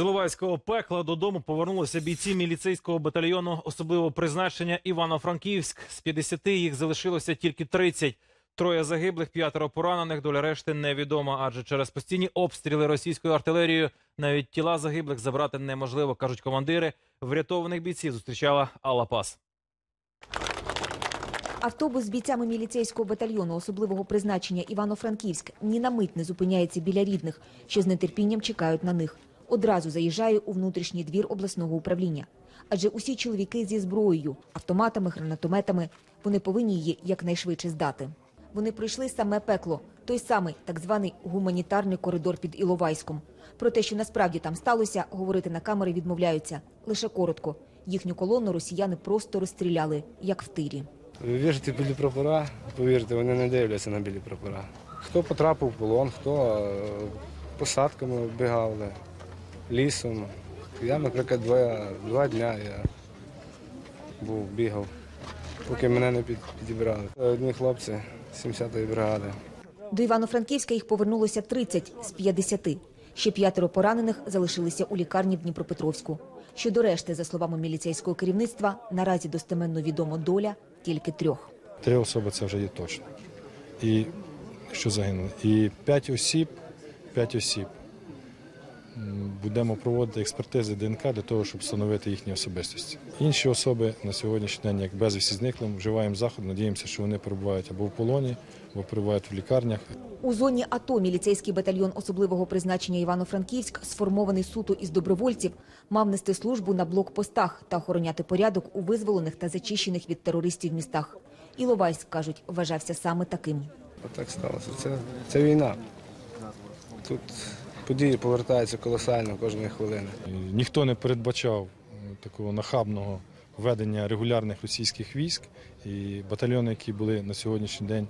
Іловайського пекла додому повернулися бійці міліцейського батальйону особливого призначення Івано-Франківськ. З 50 їх залишилося тільки 30. Троє загиблих, п'ятеро поранених. Доля решти невідома, адже через постійні обстріли російською артилерією навіть тіла загиблих забрати неможливо, кажуть командири. Врятованих бійців зустрічала Алла Пас. Автобус з бійцями міліцейського батальйону особливого призначення Івано-Франківськ ні на мить не зупиняється біля рідних, що з нетерпінням чекають на них. Одразу заїжджає у внутрішній двір обласного управління. Адже усі чоловіки зі зброєю, автоматами, гранатометами, вони повинні її якнайшвидше здати. Вони пройшли саме пекло, той самий так званий гуманітарний коридор під Іловайськом. Про те, що насправді там сталося, говорити на камери відмовляються. Лише коротко. Їхню колону росіяни просто розстріляли, як в тирі. Вірте білі прапора, повірте, вони не дивляться на білі прапора. Хто потрапив в полон, хто е, посадками вбігали, лісом. Я, наприклад, два, два дня я був, бігав, поки мене не підібрали. Одні хлопці 70-ї бригади. До Івано-Франківська їх повернулося 30 з 50. Ще п'ятеро поранених залишилися у лікарні в Дніпропетровську. Щодо решти, за словами міліцейського керівництва, наразі достеменно відомо доля тільки трьох. Три особи це вже є точно. І що загинули. І п'ять осіб, п'ять осіб. Будемо проводити експертизи ДНК для того, щоб встановити їхні особистості. Інші особи на сьогоднішній день, як безвісті зниклим, вживаємо заходи, надіємося, що вони перебувають або в полоні, або перебувають в лікарнях. У зоні АТО міліцейський батальйон особливого призначення Івано-Франківськ, сформований суто із добровольців, мав нести службу на блокпостах та охороняти порядок у визволених та зачищених від терористів містах. Іловайськ, кажуть, вважався саме таким. Отак сталося. Це, це війна. Тут події повертаються колосально кожної хвилини. Ніхто не передбачав е, такого нахабного ведення регулярних російських військ. І батальйони, які були на сьогоднішній день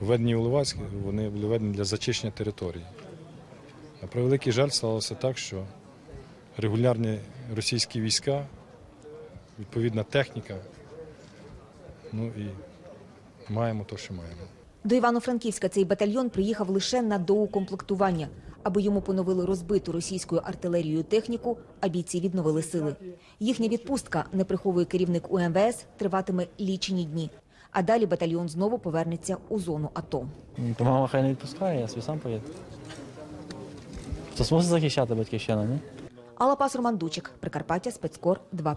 введені у Ливацьк, вони були введені для зачищення території. На превеликий жаль сталося так, що регулярні російські війська, відповідна техніка, ну і маємо те, що маємо. До Івано-Франківська цей батальйон приїхав лише на доукомплектування, аби йому поновили розбиту російською артилерією техніку, а бійці відновили сили. Їхня відпустка, не приховує керівник УМВС, триватиме лічені дні. А далі батальйон знову повернеться у зону АТО. То мама хай не відпускає, я собі сам поїду. Хтось мусить захищати батьківщину, ні? Алла Пас Роман Дучик, Прикарпаття, спецкор 2+,2.